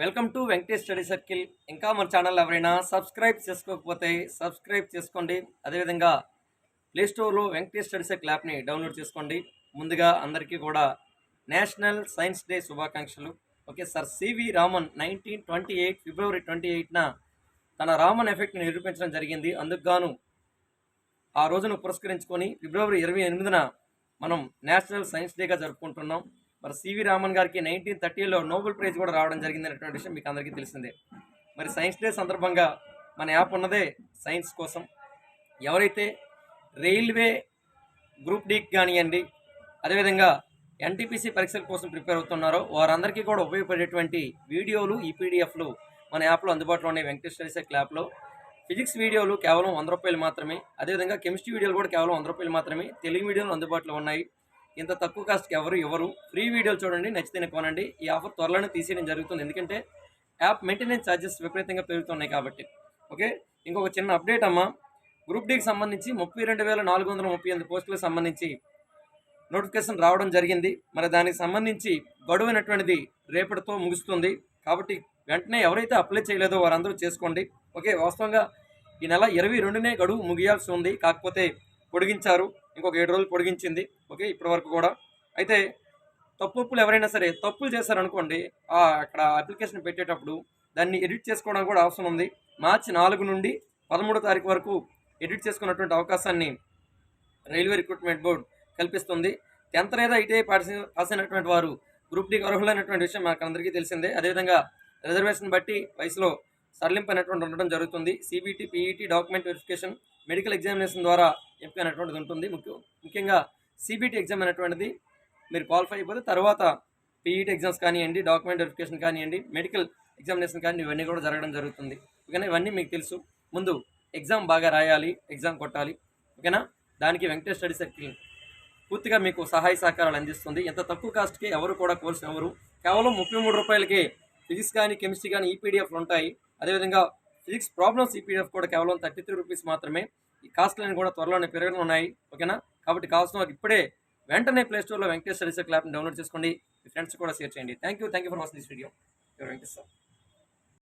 Welcome to Venkatesh study circle. ఇంకా మన channel ఎవరైనా సబ్స్క్రైబ్ చేసుకోకపోతే సబ్స్క్రైబ్ చేసుకోండి. అదేవిధంగా ప్లేస్టోర్లో వెంకటేష్ స్టడీ సర్కిల్ యాప్ని డౌన్లోడ్ చేసుకోండి. ముందుగా అందరికీ కూడా నేషనల్ సైన్స్ డే శుభాకాంక్షలు. Okay sir C V Raman nineteen twenty eight February twenty ఎయిట్న తన రామన్ ఎఫెక్ట్ని నిరూపించడం జరిగింది. అందుకుగాను ఆ రోజును పురస్కరించుకొని ఫిబ్రవరి ఇరవై ఎనిమిదిన మనం నేషనల్ సైన్స్ డేగా జరుపుకుంటున్నాం. మరి సివి రామన్ గారికి నైన్టీన్ థర్టీలో నోబెల్ ప్రైజ్ కూడా రావడం జరిగింది అనేటువంటి విషయం మీకు అందరికీ తెలిసిందే. మరి సైన్స్ డే సందర్భంగా మన యాప్ ఉన్నదే సైన్స్ కోసం. ఎవరైతే రైల్వే గ్రూప్ డీకి కానివ్వండి అదేవిధంగా ఎన్టీపీసీ పరీక్షల కోసం ప్రిపేర్ అవుతున్నారో వారందరికీ కూడా ఉపయోగపడేటువంటి వీడియోలు ఈపీడిఎఫ్లు మన యాప్లో అందుబాటులో ఉన్నాయి. వెంకటేశ్వర స్టడీసెక్ యాప్లో. ఫిజిక్స్ వీడియోలు కేవలం వంద రూపాయలు మాత్రమే. అదేవిధంగా కెమిస్ట్రీ వీడియోలు కూడా కేవలం వంద రూపాయలు మాత్రమే. తెలుగు వీడియోలు అందుబాటులో ఉన్నాయి. ఇంత తక్కువ కాస్ట్కి ఎవరు ఇవ్వరు. ఫ్రీ వీడియోలు చూడండి నచ్చితేనే కొనండి. ఈ ఆఫర్ త్వరలోనే తీసేయడం జరుగుతుంది. ఎందుకంటే యాప్ మెయింటెనెన్స్ ఛార్జెస్ విపరీతంగా పెరుగుతున్నాయి కాబట్టి. ఓకే? ఇంకొక చిన్న అప్డేట్ అమ్మా. గ్రూప్ డీకి సంబంధించి ముప్పై రెండు వేల నాలుగు వందల ముప్పై ఎనిమిది పోస్టులకు సంబంధించి నోటిఫికేషన్ రావడం జరిగింది. మరి దానికి సంబంధించి గడువు అనేటువంటిది రేపటితో ముగుస్తుంది. కాబట్టి వెంటనే ఎవరైతే అప్లై చేయలేదో వారందరూ చేసుకోండి. ఓకే? వాస్తవంగా ఈ నెల ఇరవై రెండునే గడువు ముగియాల్సి ఉంది. కాకపోతే పొడిగించారు. ఇంకొక ఏడు రోజులు పొడిగించింది. ఓకే ఇప్పటి వరకు కూడా. అయితే తప్పులు ఎవరైనా సరే తప్పులు చేశారనుకోండి అక్కడ అప్లికేషన్ పెట్టేటప్పుడు దాన్ని ఎడిట్ చేసుకోవడం కూడా అవసరం ఉంది. మార్చి నాలుగు నుండి పదమూడో తారీఖు వరకు ఎడిట్ చేసుకున్నటువంటి అవకాశాన్ని రైల్వే రిక్రూట్మెంట్ బోర్డు కల్పిస్తుంది. టెన్త్ లేదా ఐటీఐ పాస్ పాస్ అయినటువంటి వారు గ్రూప్ డీకి అర్హులైనటువంటి విషయం మనకు అందరికీ తెలిసిందే. అదేవిధంగా రిజర్వేషన్ బట్టి వయసులో సడలింపు అనేటువంటి ఉండడం జరుగుతుంది. CBT PET document verification medical examination ద్వారా ఎంపిక అనేటువంటిది ఉంటుంది. ముఖ్య ముఖ్యంగా సిబిటి ఎగ్జామ్ అనేటువంటిది మీరు క్వాలిఫై అయిపోతే తర్వాత పీఈటీ ఎగ్జామ్స్ కానివ్వండి డాక్యుమెంట్ వెరిఫికేషన్ కానివ్వండి మెడికల్ ఎగ్జామినేషన్ కానీ ఇవన్నీ కూడా జరగడం జరుగుతుంది. ఓకేనా? ఇవన్నీ మీకు తెలుసు. ముందు ఎగ్జామ్ బాగా రాయాలి ఎగ్జామ్ కొట్టాలి. ఓకేనా? దానికి వెంకటేష్ స్టడీ సర్కిల్ పూర్తిగా మీకు సహాయ సహకారాలు అందిస్తుంది. ఎంత తక్కువ కాస్ట్కి ఎవరు కూడా కోర్సు ఎవరు? కేవలం ముప్పై మూడు రూపాయలకి ఫిజిక్స్ కానీ కెమిస్ట్రీ కానీ ఈపీడిఎఫ్లు ఉంటాయి. అదేవిధంగా ఫిజిక్స్ ప్రాబ్లమ్స్ ఈపీడిఎఫ్ కూడా కేవలం థర్టీ త్రీ రూపీస్ మాత్రమే. ఈ కాస్ట్లన్నీ కూడా త్వరలోనే పెరగడం ఉన్నాయి. ఓకేనా? కాబట్టి కావాల్సిన వారు ఇప్పుడే వెంటనే ప్లేస్టోర్లో వెంకటేష్ స్టడీస్ యాప్ని డౌన్లోడ్ చేసుకోండి. మీ ఫ్రెండ్స్ కూడా షేర్ చేయండి. Thank you thank you for watching this video. Venkatesh sir.